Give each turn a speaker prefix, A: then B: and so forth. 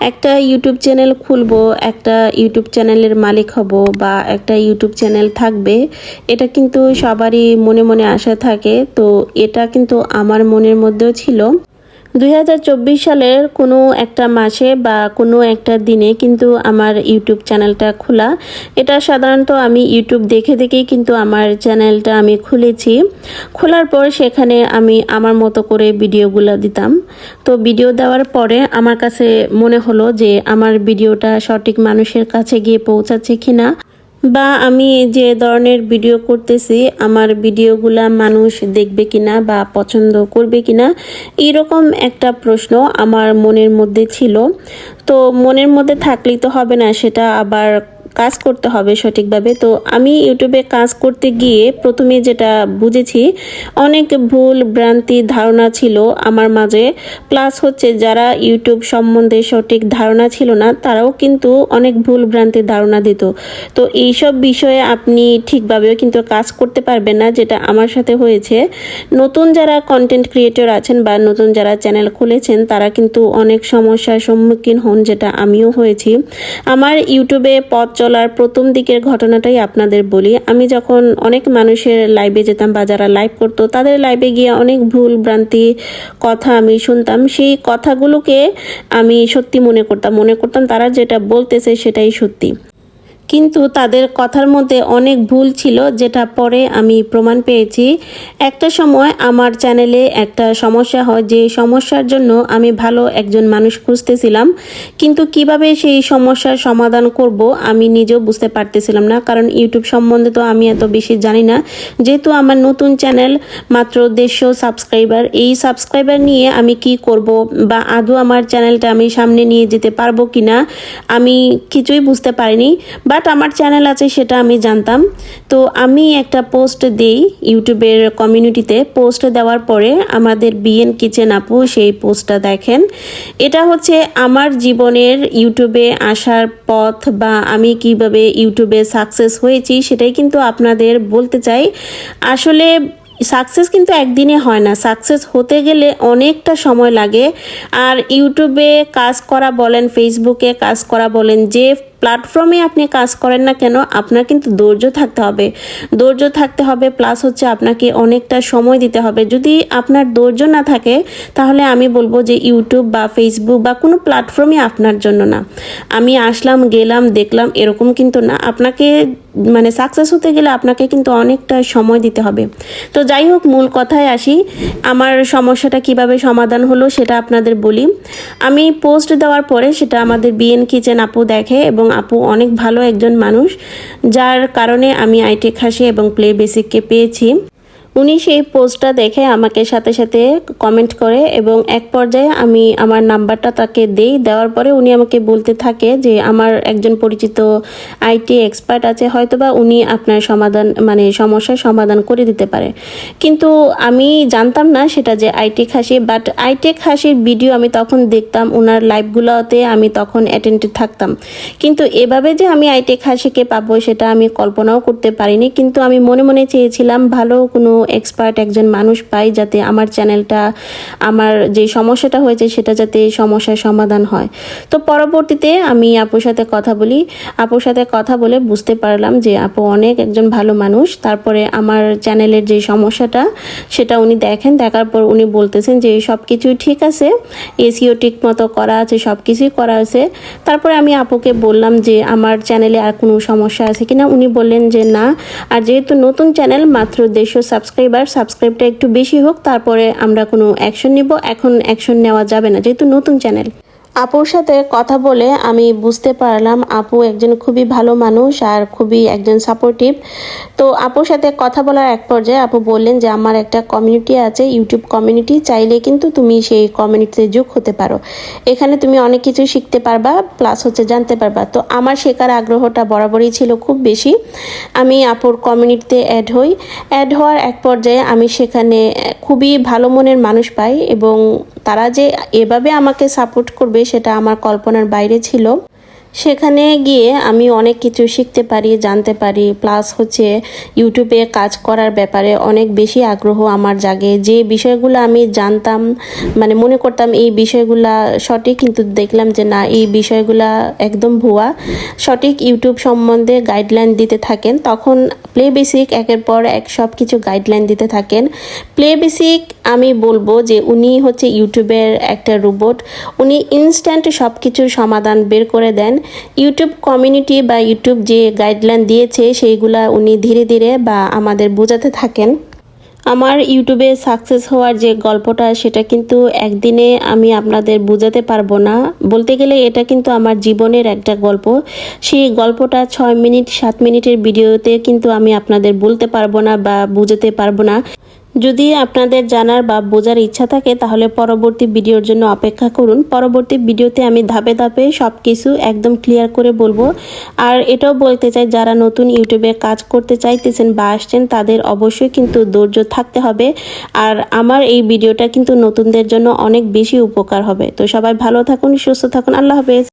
A: একটা YouTube channel খুলবো, একটা ইউটিউব চ্যানেলের মালিক হব বা একটা ইউটিউব চ্যানেল থাকবে, এটা কিন্তু সবারই মনে মনে আশা থাকে। তো এটা কিন্তু আমার মনের মধ্যেও ছিল। দুই হাজার চব্বিশ সালের কোনো একটা মাসে বা কোনো একটা দিনে কিন্তু আমার ইউটিউব চ্যানেলটা খোলা। এটা সাধারণত আমি ইউটিউব দেখে দেখেই কিন্তু আমার চ্যানেলটা আমি খুলেছি। খোলার পর সেখানে আমি আমার মতো করে ভিডিওগুলো দিতাম। তো ভিডিও দেওয়ার পরে আমার কাছে মনে হলো যে আমার ভিডিওটা সঠিক মানুষের কাছে গিয়ে পৌঁছাচ্ছে কিনা। বা আমি যে ধরনের ভিডিও করতেছি, আমার ভিডিওগুলা মানুষ দেখবে কিনা বা পছন্দ করবে কিনা এরকম একটা প্রশ্ন আমার মনের মধ্যে ছিল। তো মনের মধ্যে থাকলেই তো হবে না, সেটা আবার কাজ করতে হবে সঠিকভাবে। তো আমি ইউটিউবে কাজ করতে গিয়ে প্রথমে যেটা বুঝেছি, অনেক ভুল ভ্রান্তি ধারণা ছিল আমার মাঝে। প্লাস হচ্ছে যারা ইউটিউব সম্বন্ধে সঠিক ধারণা ছিল না, তারাও কিন্তু অনেক ভুল ভ্রান্তির ধারণা দিত। তো এইসব বিষয়ে আপনি ঠিকভাবেও কিন্তু কাজ করতে পারবেন না, যেটা আমার সাথে হয়েছে। নতুন যারা কন্টেন্ট ক্রিয়েটর আছেন বা নতুন যারা চ্যানেল খুলেছেন, তারা কিন্তু অনেক সমস্যার সম্মুখীন হন, যেটা আমিও হয়েছি। আমার ইউটিউবে পথ চলার প্রথম দিকের ঘটনাটাই আপনাদের বলি। আমি যখন অনেক মানুষের লাইভে যেতাম বা যারা লাইভ করতো, তাদের লাইভে গিয়ে অনেক ভুল ভ্রান্তি কথা আমি শুনতাম। সেই কথাগুলোকে আমি সত্যি মনে করতাম। মনে করতাম তারা যেটা বলতেছে সেটাই সত্যি। কিন্তু তাদের কথার মধ্যে অনেক ভুল ছিল, যেটা পরে আমি প্রমাণ পেয়েছি। একটা সময় আমার চ্যানেলে একটা সমস্যা হয়, যে সমস্যার জন্য আমি ভালো একজন মানুষ খুঁজতেছিলাম। কিন্তু কীভাবে সেই সমস্যার সমাধান করব আমি নিজেও বুঝতে পারতেছিলাম না, কারণ ইউটিউব সম্বন্ধে তো আমি এত বেশি জানি না। যেহেতু আমার নতুন চ্যানেল মাত্র দেড়শো সাবস্ক্রাইবার এই সাবস্ক্রাইবার নিয়ে আমি কি করব বা আদৌ আমার চ্যানেলটা আমি সামনে নিয়ে যেতে পারব কিনা, আমি কিছুই বুঝতে পারিনি। বাট আমার চ্যানেল আছে, সেটা আমি জানতাম। তো আমি একটা পোস্ট দিই ইউটিউবের কমিউনিটিতে। পোস্ট দেওয়ার পরে আমাদের বিএন কিচেন আপু সেই পোস্টটা দেখেন। এটা হচ্ছে আমার জীবনের ইউটিউবে আসার পথ বা আমি কীভাবে ইউটিউবে সাকসেস হয়েছি, সেটাই কিন্তু আপনাদের বলতে চাই। আসলে সাকসেস কিন্তু একদিনে হয় না, সাকসেস হতে গেলে অনেকটা সময় লাগে। আর ইউটিউবে কাজ করা বলেন, ফেসবুকে কাজ করা বলেন, যে প্ল্যাটফর্মে আপনি কাজ করেন না কেন, আপনার কিন্তু ধৈর্য থাকতে হবে। ধৈর্য থাকতে হবে প্লাস হচ্ছে আপনাকে অনেকটা সময় দিতে হবে। যদি আপনার ধৈর্য না থাকে, তাহলে আমি বলব যে ইউটিউব বা ফেসবুক বা কোনো প্ল্যাটফর্মই আপনার জন্য না। আমি আসলাম, গেলাম, দেখলাম, এরকম কিন্তু না। আপনাকে মানে সাকসেস হতে গেলে আপনাকে কিন্তু অনেকটা সময় দিতে হবে। তো যাই হোক, মূল কথায় আসি। আমার সমস্যাটা কীভাবে সমাধান হলো সেটা আপনাদের বলি। আমি পোস্ট দেওয়ার পরে সেটা আমাদের বিএন কিচেন আপু দেখে এবং আপু অনেক ভালো একজন মানুষ যার কারণে আমি আইটেক হাসি এবং প্লে বেসিককে পেয়েছি। উনি সেই পোস্টটা দেখে আমাকে সাথে সাথে কমেন্ট করে এবং এক পর্যায়ে আমি আমার নাম্বারটা তাকে দেই। দেওয়ার পরে উনি আমাকে বলতে থাকে যে, আমার একজন পরিচিত আইটি এক্সপার্ট আছে, হয়তোবা উনি আপনার সমাধান মানে সমস্যার সমাধান করে দিতে পারে। কিন্তু আমি জানতাম না সেটা যে আইটেক খাসি বাট আইটেক হাসির ভিডিও আমি তখন দেখতাম ওনার লাইভগুলোতে আমি তখন অ্যাটেন্ডেড থাকতাম। কিন্তু এভাবে যে আমি আইটেক হাসিকে পাবো সেটা আমি কল্পনাও করতে পারিনি। কিন্তু আমি মনে মনে চেয়েছিলাম, ভালো কোনো এক্সপার্ট একজন মানুষ পাই যাতে আমার চ্যানেলটা, আমার যে সমস্যাটা হয়েছে সেটা যাতে সমস্যার সমাধান হয়। তো পরবর্তীতে আমি আপুর সাথে কথা বলি। আপুর সাথে কথা বলে বুঝতে পারলাম যে আপু অনেক একজন ভালো মানুষ। তারপরে আমার চ্যানেলের যে সমস্যাটা, সেটা উনি দেখেন। দেখার পর উনি বলতেছেন যে সব কিছুই ঠিক আছে, এসিও ঠিক মতো করা আছে, সব কিছুই করা আছে। তারপরে আমি আপুকে বললাম যে আমার চ্যানেলে আর কোনো সমস্যা আছে কিনা? উনি বললেন যে না। আর যেহেতু নতুন চ্যানেল, মাত্র দেড়শো সাবস্ক্রাইবার, সাবস্ক্রাইবটা একটু বেশি হোক, তারপরে আমরা কোনো অ্যাকশন নিব। এখন অ্যাকশন নেওয়া যাবে না, যেহেতু নতুন চ্যানেল আপুর সাথে কথা বলে আমি বুঝতে পারলাম আপু একজন খুবই ভালো মানুষ আর খুবই একজন সাপোর্টিভ তো আপুর সাথে কথা বলার এক পর্যায়ে আপু বললেন যে, আমার একটা কমিউনিটি আছে ইউটিউব কমিউনিটি চাইলে কিন্তু তুমি সেই কমিউনিটিতে যোগ হতে পারো। এখানে তুমি অনেক কিছু শিখতে পারবা প্লাস হচ্ছে জানতে পারবা। তো আমার শেখার আগ্রহটা বরাবরই ছিল খুব বেশি। আমি আপুর কমিউনিটিতে অ্যাড হই। অ্যাড হওয়ার এক পর্যায়ে আমি সেখানে খুবই ভালো মনের মানুষ পাই এবং তারা যে এভাবে আমাকে সাপোর্ট করবে সেটা আমার কল্পনার বাইরে ছিল। সেখানে গিয়ে আমি অনেক কিছু শিখতে পারি, জানতে পারি। প্লাস হচ্ছে ইউটিউবে কাজ করার ব্যাপারে অনেক বেশি আগ্রহ আমার জাগে। যে বিষয়গুলো আমি জানতাম মানে মনে করতাম এই বিষয়গুলা সঠিক, কিন্তু দেখলাম যে না, এই বিষয়গুলা একদম ভুয়া। সঠিক ইউটিউব সম্বন্ধে গাইডলাইন দিতে থাকেন। তখন প্লে বেসিক একের পর এক সব কিছু গাইডলাইন দিতে থাকেন। প্লে বেসিক আমি বলব যে উনি হচ্ছে ইউটিউবের একটা রোবট উনি ইনস্ট্যান্ট সব কিছুর সমাধান বের করে দেন। ইউটিউব কমিউনিটি বা ইউটিউব যে গাইডলাইন দিয়েছে, সেইগুলা উনি ধীরে ধীরে বা আমাদের বোঝাতে থাকেন। আমার ইউটিউবে সাকসেস হওয়ার যে গল্পটা, সেটা কিন্তু একদিনে আমি আপনাদের বোঝাতে পারব না। বলতে গেলে এটা কিন্তু আমার জীবনের একটা গল্প। সেই গল্পটা ছয় মিনিট, সাত মিনিটের ভিডিওতে কিন্তু আমি আপনাদের বলতে পারব না বা বোঝাতে পারব না। যদি আপনাদের জানার বা বোঝার ইচ্ছা থাকে, তাহলে পরবর্তী ভিডিওর জন্য অপেক্ষা করুন। পরবর্তী ভিডিওতে আমি ধাপে ধাপে সব কিছু একদম ক্লিয়ার করে বলব। আর এটাও বলতে চাই, যারা নতুন ইউটিউবে কাজ করতে চাইতেছেন বা আসছেন, তাদের অবশ্যই কিন্তু ধৈর্য থাকতে হবে। আর আমার এই ভিডিওটা কিন্তু নতুনদের জন্য অনেক বেশি উপকার হবে। তো সবাই ভালো থাকুন, সুস্থ থাকুন। আল্লাহ হাফেজ।